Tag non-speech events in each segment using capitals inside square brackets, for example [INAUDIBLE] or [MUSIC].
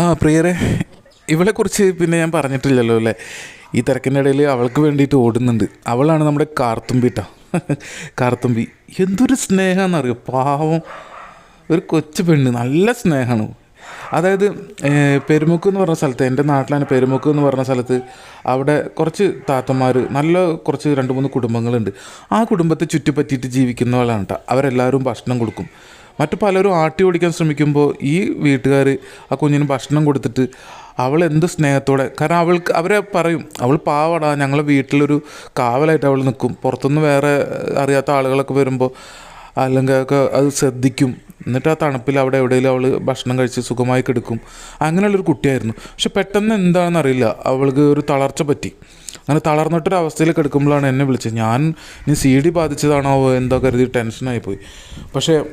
ആ പ്രിയരെ ഇവളെക്കുറിച്ച് പിന്നെ ഞാൻ പറഞ്ഞിട്ടില്ലല്ലോ അല്ലേ? ഈ തിരക്കിന്റെ ഇടയിൽ അവൾക്ക് വേണ്ടിയിട്ട് ഓടുന്നുണ്ട്. അവളാണ് നമ്മുടെ കാർത്തുമ്പിട്ട [LAUGHS] കാർത്തുമ്പി എന്തൊരു സ്നേഹമാണെന്നറിയോ പാവം ഒരു കൊച്ചു പെണ്ണ് നല്ല സ്നേഹമാണ് അതായത് പെരുമുക്ക് എന്ന് പറഞ്ഞ സ്ഥലത്ത് എന്റെ നാട്ടിലാണ് പെരുമുക്ക് എന്ന് പറഞ്ഞ സ്ഥലത്ത് അവിടെ കുറച്ച് താത്തമാർ നല്ല കുറച്ച് രണ്ട് മൂന്ന് കുടുംബങ്ങളുണ്ട്. ആ കുടുംബത്തെ ചുറ്റിപ്പറ്റിയിട്ട് ജീവിക്കുന്നവളാണ് കേട്ടോ അവരെല്ലാവരും ഭക്ഷണം കൊടുക്കും. മറ്റു പലരും ആട്ടി ഓടിക്കാൻ ശ്രമിക്കുമ്പോൾ ഈ വീട്ടുകാർ ആ കുഞ്ഞിന് ഭക്ഷണം കൊടുത്തിട്ട് അവൾ എന്ത് സ്നേഹത്തോടെ കാരണം അവൾക്ക് അവരെ പറയും അവൾ പാവടാ ഞങ്ങളെ വീട്ടിലൊരു കാവലായിട്ട് അവൾ നിൽക്കും. പുറത്തുനിന്ന് വേറെ അറിയാത്ത ആളുകളൊക്കെ വരുമ്പോൾ അല്ലെങ്കിൽ ഒക്കെ അത് ശ്രദ്ധിക്കും. എന്നിട്ട് ആ തണുപ്പിൽ അവിടെ എവിടെയെങ്കിലും അവൾ ഭക്ഷണം കഴിച്ച് സുഖമായി കിടക്കും. അങ്ങനെയുള്ളൊരു കുട്ടിയായിരുന്നു. പക്ഷെ പെട്ടെന്ന് എന്താണെന്ന് അറിയില്ല. അവൾക്ക് ഒരു തളർച്ച പറ്റി. അങ്ങനെ തളർന്നിട്ടൊരു അവസ്ഥയിൽ കിടക്കുമ്പോഴാണ് എന്നെ വിളിച്ചത്. ഞാൻ നീ സി ഡി ബാധിച്ചതാണോ എന്തോ കരുതി ടെൻഷനായി പോയി. പക്ഷേ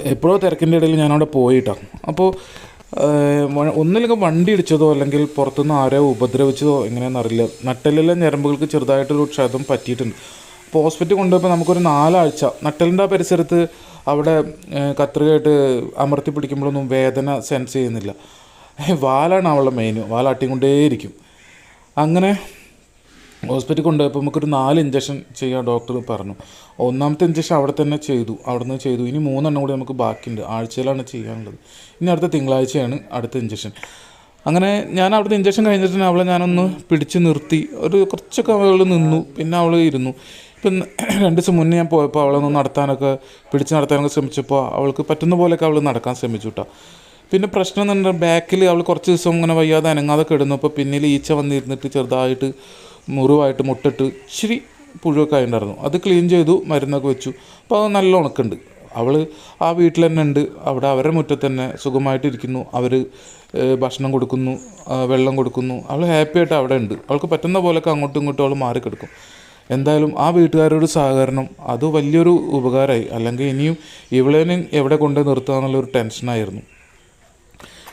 എപ്പോഴോ തിരക്കിന്റെ ഇടയിൽ ഞാനവിടെ പോയിട്ടാ. അപ്പോൾ ഒന്നില്ലെങ്കിൽ വണ്ടി ഇടിച്ചതോ അല്ലെങ്കിൽ പുറത്തുനിന്ന് ആരോ ഉപദ്രവിച്ചതോ എങ്ങനെയാണെന്ന് അറിയില്ല. നട്ടലിലെ ഞരമ്പുകൾക്ക് ചെറുതായിട്ടൊരു ക്ഷതം പറ്റിയിട്ടുണ്ട്. അപ്പോൾ ഹോസ്പിറ്റലിൽ കൊണ്ടുപോയപ്പോൾ നമുക്കൊരു നാലാഴ്ച. നട്ടലിന്റെ ആ പരിസരത്ത് അവിടെ കത്രികയായിട്ട് അമർത്തി പിടിക്കുമ്പോഴൊന്നും വേദന സെൻസ് ചെയ്യുന്നില്ല. വാലാണ് അവളുടെ മെയിൻ. വാലാട്ടിക്കൊണ്ടേയിരിക്കും. അങ്ങനെ ഹോസ്പിറ്റലിൽ കൊണ്ടുപോയപ്പോൾ നമുക്കൊരു നാല് ഇഞ്ചക്ഷൻ ചെയ്യാൻ ഡോക്ടർ പറഞ്ഞു. ഒന്നാമത്തെ ഇഞ്ചക്ഷൻ അവിടെ തന്നെ ചെയ്തു. അവിടെ നിന്ന് ചെയ്തു. ഇനി മൂന്നെണ്ണം കൂടി നമുക്ക് ബാക്കിയുണ്ട്. ആഴ്ചയിലാണ് ചെയ്യാനുള്ളത്. ഇനി അടുത്ത തിങ്കളാഴ്ചയാണ് അടുത്ത ഇഞ്ചക്ഷൻ അങ്ങനെ ഞാൻ അവിടുത്തെ ഇഞ്ചക്ഷൻ കഴിഞ്ഞിട്ട് അവളെ ഞാനൊന്ന് പിടിച്ച് നിർത്തി. ഒരു കുറച്ചൊക്കെ അവൾ നിന്നു. പിന്നെ അവൾ ഇരുന്നു. ഇപ്പം രണ്ട് ദിവസം മുന്നേ ഞാൻ പോയപ്പോൾ അവളൊന്ന് നടത്താനൊക്കെ പിടിച്ച് നടത്താനൊക്കെ ശ്രമിച്ചപ്പോൾ അവൾക്ക് പറ്റുന്ന പോലെയൊക്കെ അവൾ നടക്കാൻ ശ്രമിച്ചു പിന്നെ പ്രശ്നം എന്ന് പറഞ്ഞാൽ ബാക്കിൽ അവൾ കുറച്ച് ദിവസം ഇങ്ങനെ വയ്യാതെ അനങ്ങാതെ കിടന്നപ്പോൾ പിന്നിൽ ഈച്ച വന്നിരുന്നിട്ട് ചെറുതായിട്ട് മുറിവായിട്ട് മുട്ടിട്ട് ഇച്ചിരി പുഴുവൊക്കെ ആയിട്ടുണ്ടായിരുന്നു. അത് ക്ലീൻ ചെയ്തു മരുന്നൊക്കെ വെച്ചു. അപ്പോൾ അത് നല്ല ഉണക്കുണ്ട് അവൾ ആ വീട്ടിൽ തന്നെ ഉണ്ട്. അവിടെ അവരുടെ മുറ്റത്ത് തന്നെ സുഖമായിട്ടിരിക്കുന്നു. അവർ ഭക്ഷണം കൊടുക്കുന്നു വെള്ളം കൊടുക്കുന്നു. അവൾ ഹാപ്പി ആയിട്ട് അവിടെ ഉണ്ട്. അവൾക്ക് പറ്റുന്ന പോലെയൊക്കെ അങ്ങോട്ടും ഇങ്ങോട്ടും അവൾ മാറിക്കെടുക്കും എന്തായാലും ആ വീട്ടുകാരോട് സഹകരണം അത് വലിയൊരു ഉപകാരമായി. അല്ലെങ്കിൽ ഇനിയും ഇവളേനെ എവിടെ കൊണ്ടുപോയി നിർത്തുക എന്നുള്ളൊരു ടെൻഷനായിരുന്നു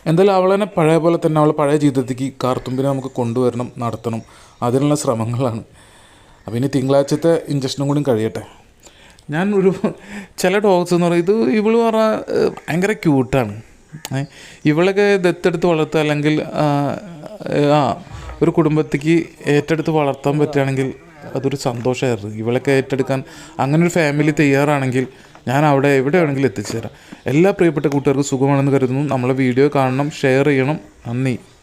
എന്തായാലും അവളെന്നെ പഴയ പോലെ തന്നെ അവളെ പഴയ ജീവിതത്തേക്ക് കാർത്തുമ്പിനെ നമുക്ക് കൊണ്ടുവരണം നടത്തണം. അതിനുള്ള ശ്രമങ്ങളാണ്. അപ്പം ഇനി തിങ്കളാഴ്ചത്തെ ഇഞ്ചക്ഷനും കൂടി കഴിയട്ടെ. ഞാൻ ഒരു ചില ഡോഗ്സ് എന്ന് പറയും ഇത് ഇവൾ പറഞ്ഞാൽ ഭയങ്കര ക്യൂട്ടാണ് ഇവളൊക്കെ ദത്തെടുത്ത് വളർത്തുക അല്ലെങ്കിൽ ആ ഒരു കുടുംബത്തേക്ക് ഏറ്റെടുത്ത് വളർത്താൻ പറ്റുകയാണെങ്കിൽ അതൊരു സന്തോഷമായിരുന്നു. ഇവളൊക്കെ ഏറ്റെടുക്കാൻ അങ്ങനെ ഒരു ഫാമിലി തയ്യാറാണെങ്കിൽ ഞാൻ അവിടെ എവിടെ ആണെങ്കിലും എത്തിച്ചു തരാം എല്ലാ പ്രിയപ്പെട്ട കൂട്ടുകാർക്കും സുഖമാണെന്ന് കരുതുന്നു. നമ്മളെ വീഡിയോ കാണണം ഷെയർ ചെയ്യണം. നന്ദി.